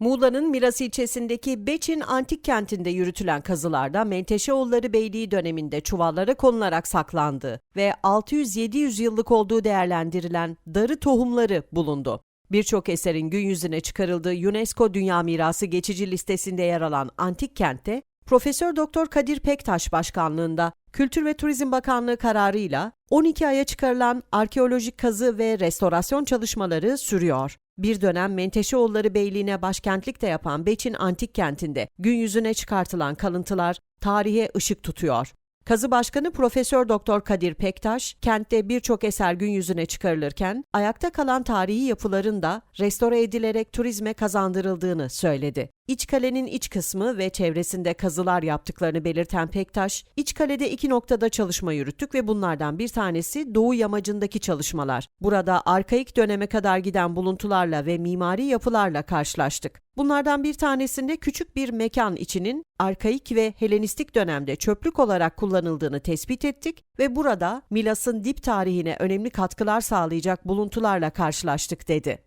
Muğla'nın Milas ilçesindeki Beçin Antik Kenti'nde yürütülen kazılarda Menteşeoğulları Beyliği döneminde çuvallara konularak saklandığı ve 600-700 yıllık olduğu değerlendirilen darı tohumları bulundu. Birçok eserin gün yüzüne çıkarıldığı UNESCO Dünya Mirası geçici listesinde yer alan antik kentte Profesör Doktor Kadir Pektaş başkanlığında Kültür ve Turizm Bakanlığı kararıyla 12 aya çıkarılan arkeolojik kazı ve restorasyon çalışmaları sürüyor. Bir dönem Menteşeoğulları Beyliği'ne başkentlik de yapan Beçin Antik Kenti'nde gün yüzüne çıkartılan kalıntılar tarihe ışık tutuyor. Kazı Başkanı Profesör Doktor Kadir Pektaş, kentte birçok eser gün yüzüne çıkarılırken ayakta kalan tarihi yapıların da restore edilerek turizme kazandırıldığını söyledi. İç kalenin iç kısmı ve çevresinde kazılar yaptıklarını belirten Pektaş, iç kalede iki noktada çalışma yürüttük ve bunlardan bir tanesi Doğu yamacındaki çalışmalar. Burada arkaik döneme kadar giden buluntularla ve mimari yapılarla karşılaştık. Bunlardan bir tanesinde küçük bir mekan içinin arkaik ve Helenistik dönemde çöplük olarak kullanıldığını tespit ettik ve burada Milas'ın dip tarihine önemli katkılar sağlayacak buluntularla karşılaştık dedi.